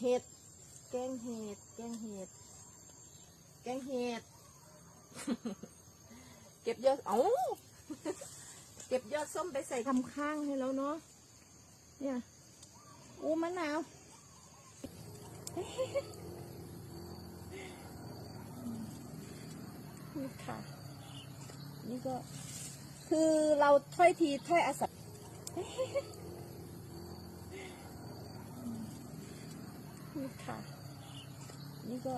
เห็ด แกงเห็ด แกงเห็ด แกงเห็ด เก็บยอดเอ้าเก็บยอดส้มไปใส่ทำข้างให้แล้วเนาะ เนี่ย อู้มะนาวนี่ค่ะ นี่ก็ คือเราถ้อยทีถ้อยอาศัย นี่ค่ะ นี่ก็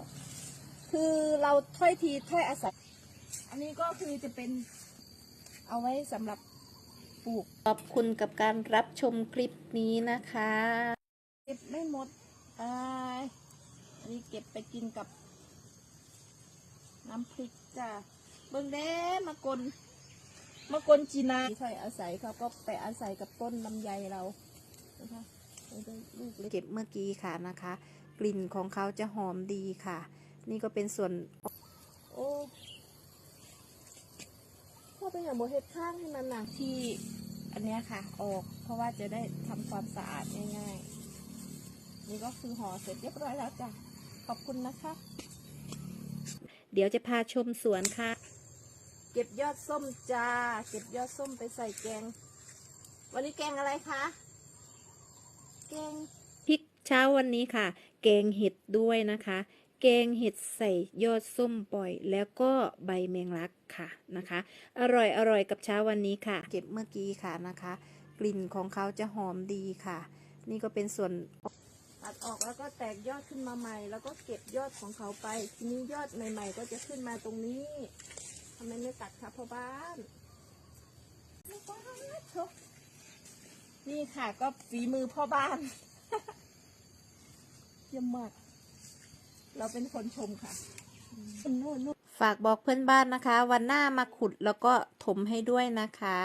คือเราถ้อยทีถ้อยอาศัย อันนี้ก็คือจะเป็นเอาไว้สำหรับปลูก ขอบคุณกับการรับชมคลิปนี้นะคะเก็บไม่หมดอายอันนี้เก็บไปกินกับ น้ำพริกจ้ะเบิ่งแด้มากลมากลจีนาใช่อาศัยเขาก็ไปอาศัยกับต้นลำไยเรานะคะนี่ก็ลูก เก็บเมื่อกี้ค่ะนะคะ กลิ่นของเขาจะหอมดีค่ะ นี่ก็เป็นส่วน โอ้พ่อเป็นอย่างโมเฮ็ดข้างให้มันหนักที่อันเนี้ยค่ะ ออกเพราะว่าจะได้ทำความสะอาดง่ายๆ นี่ก็คือห่อเสร็จเรียบร้อยแล้วจ้ะ ขอบคุณนะคะ เดี๋ยวจะพาชมสวนค่ะ เก็บยอดส้มจ้า เก็บยอดส้มไปใส่แกง วันนี้แกงอะไรคะ พริกเช้าวันนี้ค่ะ แกงเห็ดด้วยนะคะ แกงเห็ดใส่ยอดส้มปล่อย แล้วก็ใบแมงลักค่ะนะคะ อร่อยอร่อยกับเช้าวันนี้ค่ะ เก็บเมื่อกี้ค่ะนะคะ กลิ่นของเขาจะหอมดีค่ะ นี่ก็เป็นส่วนตัดออกแล้วก็แตกยอดขึ้นมาใหม่ แล้วก็เก็บยอดของเขาไป ทีนี้ยอดใหม่ ๆ ก็จะขึ้นมาตรงนี้ทำไมไม่ตัดคะพ่อบ้านพ่อบ้านเถอะ นี่ค่ะก็ฝีมือพ่อบ้าน เยี่ยมมาก เราเป็นคนชมค่ะนู่นนู่นฝากบอกเพื่อนบ้านนะคะ วันหน้ามาขุดแล้วก็ถมให้ด้วยนะคะ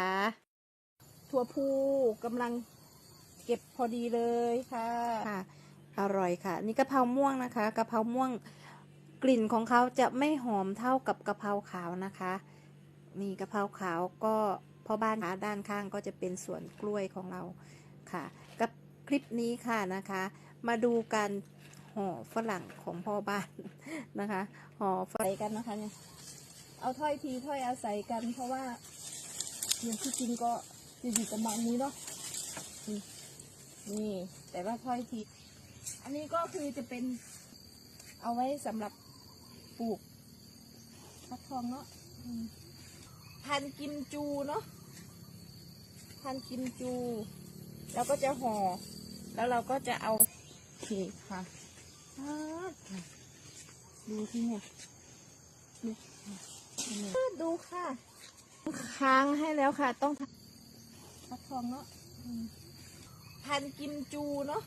ถั่วพูกำลังเก็บพอดีเลยค่ะค่ะ อร่อยค่ะ นี่กะเพราม่วงนะคะกะเพราม่วงกลิ่นของเขาจะไม่หอมเท่ากับกะเพราขาวนะคะ นี่กะเพราขาวก็ พ่อบ้านขาด้านข้างก็จะเป็นสวนกล้วยของเราค่ะ กับคลิปนี้ค่ะนะคะ มาดูการห่อฝรั่งของพ่อบ้านนะคะห่อฝรั่งกันนะคะเนี่ยเอาถ้อยทีถ้อยอาศัยกัน เพราะว่าอย่างที่จริงก็จะอยู่ประมาณนี้เนาะนี่แต่ว่าถ้อยทีอันนี้ก็คือจะเป็นเอาไว้สำหรับปลูกฟักทองเนาะพันกิมจูเนาะ พันธุ์กิมจู แล้วก็จะห่อ แล้วเราก็จะเอาโอเคค่ะ ดูที่เนี่ยดูดูค่ะ ค้างให้แล้วค่ะ ต้องทำฟักทองเนาะพันกิมจูเนาะ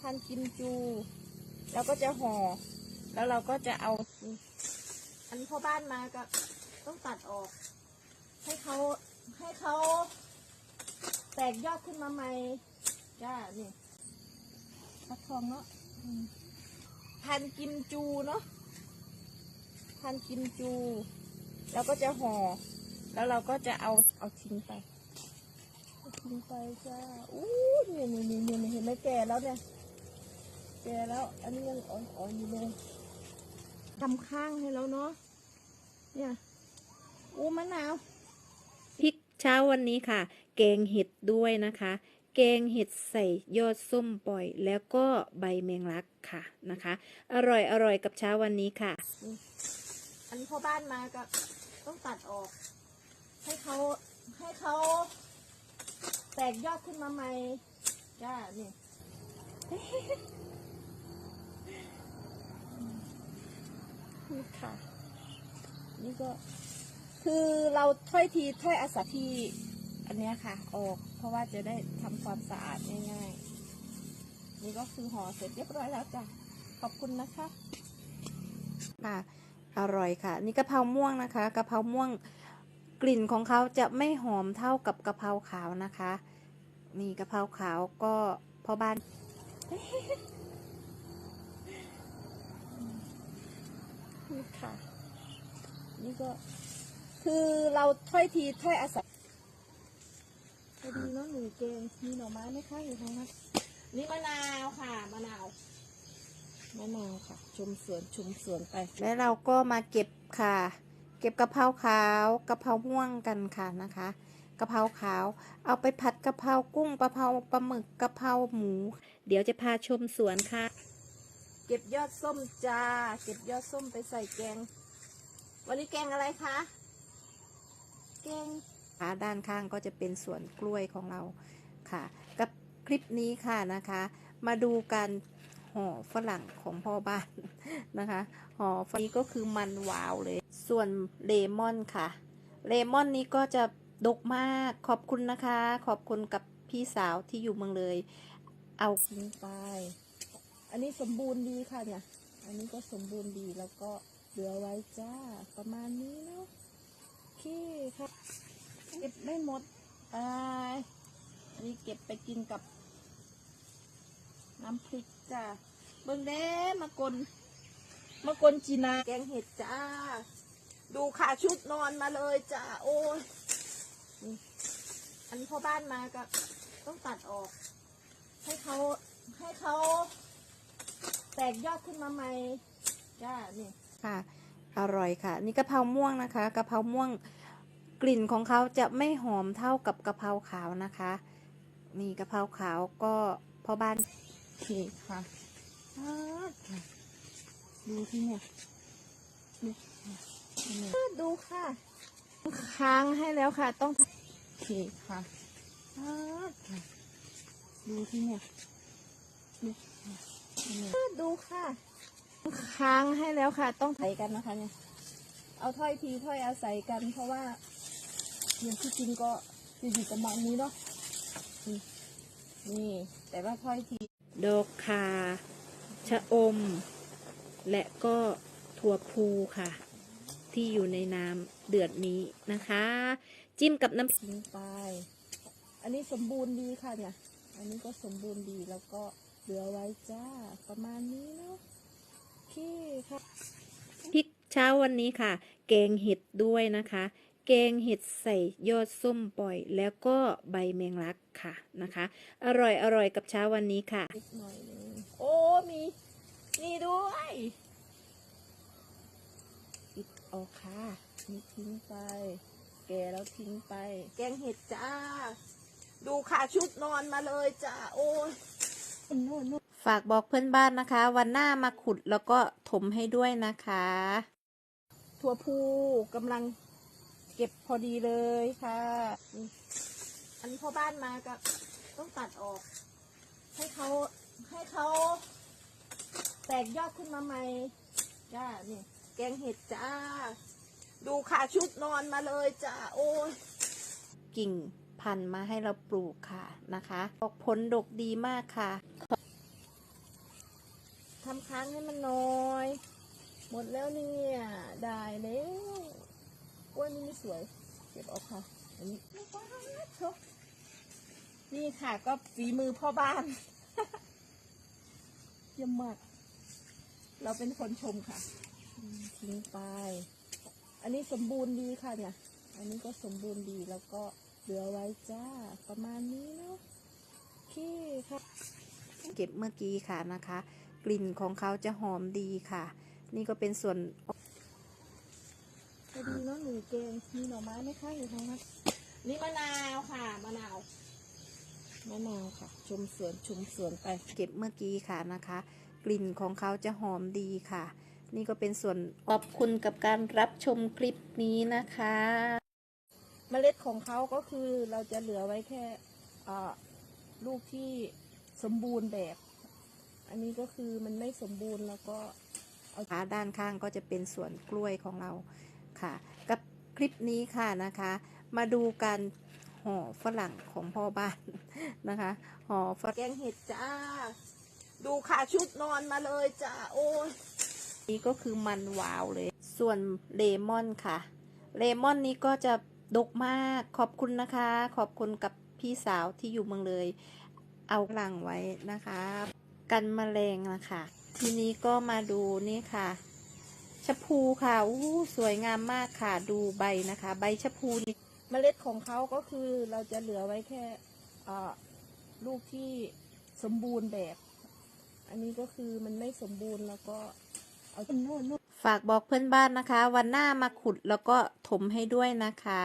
พันกิมจู แล้วก็จะห่อ แล้วเราก็จะเอา อันพ่อบ้านมาก็ต้องตัดออก ให้เขา ให้เขาแตกยอดขึ้นมาใหม่จ้านี่ฟักทองเนาะอืมพันกิมจูเนาะพันกิมจู แล้วก็จะห่อ แล้วเราก็จะเอาเอาทิ้งไปเอาทิ้งไปจ้าอู้เนี่ยนี่นี่นี่เห็นไหมแก่แล้วเนี่ย แก่แล้ว อันนี้ยังอ่อนๆอยู่เลยทำข้างให้แล้วเนาะเนี่ยอู้มะนาวพริก เช้าวันนี้ค่ะ แกงเห็ดด้วยนะคะ แกงเห็ดใส่ยอดส้มปล่อย แล้วก็ใบแมงลักค่ะนะคะ อร่อยอร่อยกับเช้าวันนี้ค่ะ อันพ่อบ้านมาก็ต้องตัดออก ให้เขาให้เขาแตกยอดขึ้นมาใหม่จ้านี่ นี่ค่ะ นี่ก็ คือเราถ้อยทีถ้อยอาศัยที่อันเนี้ยค่ะออกเพราะว่าจะได้ทำความสะอาดง่ายๆ นี่ก็คือห่อเสร็จเรียบร้อยแล้วจ้ะ ขอบคุณนะคะ ค่ะอร่อยค่ะ นี่กะเพราม่วงนะคะกะเพราม่วงกลิ่นของเขาจะไม่หอมเท่ากับกะเพราขาวนะคะนี่กะเพราขาวก็พ่อบ้าน นี่ค่ะ นี่ก็ คือเราถ้อยทีถ้อยอาศัยพอดีเนาะหนูเกงมีหน่อไม้ไหมคะอยู่ตรงนั้นนี่มะนาวค่ะมะนาวค่ะ ชมสวนชมสวนไป แล้วเราก็มาเก็บค่ะ เก็บกะเพราขาวกะเพราม่วงกันค่ะนะคะกะเพราขาว เอาไปผัดกะเพรากุ้งกะเพราปลาหมึกกะเพราหมู เดี๋ยวจะพาชมสวนค่ะ เก็บยอดส้มจ้า เก็บยอดส้มไปใส่แกง วันนี้แกงอะไรคะ แกงขาด้านข้างก็จะเป็นสวนกล้วยของเราค่ะ กับคลิปนี้ค่ะนะคะ มาดูการห่อฝรั่งของพ่อบ้านนะคะห่อฝรั่งนี้ก็คือมันวาวเลย ส่วนเลมอนค่ะ เลมอนนี้ก็จะดกมากขอบคุณนะคะ ขอบคุณกับพี่สาวที่อยู่เมืองเลย เอาทิ้งไป อันนี้สมบูรณ์ดีค่ะเนี่ย อันนี้ก็สมบูรณ์ดีแล้วก็เหลือไว้จ้าประมาณนี้เนาะ โอเคค่ะเก็บไม่หมดไปอันนี้เก็บไปกินกับ น้ำพริกจ้าเบิ่งเด้มากลมากลจีนาแกงเห็ดจ้า ดูค่ะชุดนอนมาเลยจ้าโอ้ยอันนี้พ่อบ้านมาก็ต้องตัดออก ให้เขาให้เขาแตกยอดขึ้นมาใหม่จ้านี่ค่ะ อร่อยค่ะ นี่กะเพราม่วงนะคะกะเพราม่วงกลิ่นของเขาจะไม่หอมเท่ากับกะเพราขาวนะคะนี่กะเพราขาวก็พ่อบ้านโอเคค่ะอ่าค่ะดูที่เนี่ยดูดูค่ะค้างให้แล้วค่ะ ต้องโอเคค่ะอ่าค่ะดูที่เนี่ยดูเนี่ยดูค่ะ ค้างให้แล้วค่ะ ต้องใส่กันนะคะเนี่ย เอาถ้อยทีถ้อยอาศัยกัน เพราะว่าอย่างที่จริงก็จะอยู่ประมาณนี้เนาะนี่ แต่ว่าถ้อยทีดอกคาชะอม และก็ถั่วพูค่ะ ที่อยู่ในน้ำเดือดนี้นะคะ จิ้มกับน้ำทิ้งไป อันนี้สมบูรณ์ดีค่ะเนี่ย อันนี้ก็สมบูรณ์ดีแล้วก็เหลือไว้จ้าประมาณนี้เนาะ โอเคค่ะพริกเช้าวันนี้ค่ะ แกงเห็ดด้วยนะคะ แกงเห็ดใส่ยอดส้มปล่อย แล้วก็ใบแมงลักค่ะนะคะ อร่อยอร่อยกับเช้าวันนี้ค่ะหน่อยนึงโอ้มีนี่ด้วยปิดออกค่ะนี่ทิ้งไป แกแล้วทิ้งไป แกงเห็ดจ้า ดูค่ะชุดนอนมาเลยจ้าโอ้ยนู่นนู่น ฝากบอกเพื่อนบ้านนะคะ วันหน้ามาขุดแล้วก็ถมให้ด้วยนะคะ ถั่วพูกำลังเก็บพอดีเลยค่ะ อันนี้พ่อบ้านมาก็ต้องตัดออก ให้เขาให้เขาแตกยอดขึ้นมาใหม่จ้านี่แกงเห็ดจ้า ดูค่ะชุดนอนมาเลยจ้าโอ้ยกิ่งพันธุ์มาให้เราปลูกค่ะนะคะออกผลดกดีมากค่ะ ค้างให้มันน้อย หมดแล้วเนี่ย ได้แล้วกล้วยนี่ไม่สวย เก็บออกค่ะ อันนี้นี่ค่ะก็ฝีมือพ่อบ้านเยี่ยมมาก เราเป็นคนชมค่ะ ทิ้งไป อันนี้สมบูรณ์ดีค่ะเนี่ย อันนี้ก็สมบูรณ์ดีแล้วก็เหลือไว้จ้า ประมาณนี้เนาะโอเคค่ะ เก็บเมื่อกี้ค่ะนะคะ กลิ่นของเขาจะหอมดีค่ะ นี่ก็เป็นส่วนก็ดีเนาะหนูเกงมีหน่อไม้ไหมคะอยู่ตรงนั้นนี่มะนาวค่ะมะนาวมะนาวค่ะ ชมสวนชมสวนไป เก็บเมื่อกี้ค่ะนะคะ กลิ่นของเขาจะหอมดีค่ะ นี่ก็เป็นส่วนขอบคุณกับการรับชมคลิปนี้นะคะ เมล็ดของเขาก็คือเราจะเหลือไว้แค่อ่าลูกที่สมบูรณ์แบบ อันนี้ก็คือมันไม่สมบูรณ์แล้วก็เอาขาด้านข้างก็จะเป็นส่วนกล้วยของเราค่ะ กับคลิปนี้ค่ะนะคะ มาดูการห่อฝรั่งของพ่อบ้านนะคะห่อฝรั่งแกงเห็ดจ้า ดูค่ะชุดนอนมาเลยจ้าโอ้ยนี่ก็คือมันวาวเลย ส่วนเลมอนค่ะ เลมอนนี้ก็จะดกมากขอบคุณนะคะ ขอบคุณกับพี่สาวที่อยู่เมืองเลย เอาหลังไว้นะคะ กันมแมลงนะคะ ทีนี้ก็มาดูนี่ค่ะชะพูค่ะอู้สวยงามมากค่ะ ดูใบนะคะ ใบชะพูนี่เมล็ดของเขาก็คือเราจะเหลือไว้แค่ลูกที่สมบูรณ์แบบ อันนี้ก็คือมันไม่สมบูรณ์แล้วก็เอาโน่นฝากบอกเพื่อนบ้านนะคะ วันหน้ามาขุดแล้วก็ถมให้ด้วยนะคะ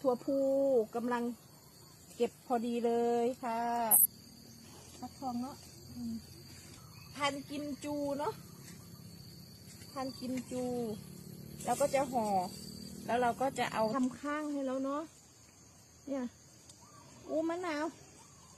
ถั่วพูกำลังเก็บพอดีเลยค่ะ ฟักทองเนาะอืมพันกิมจูเนาะพันกิมจู แล้วก็จะห่อ แล้วเราก็จะเอาทำข้างให้แล้วเนาะเนี่ยอู้มะนาว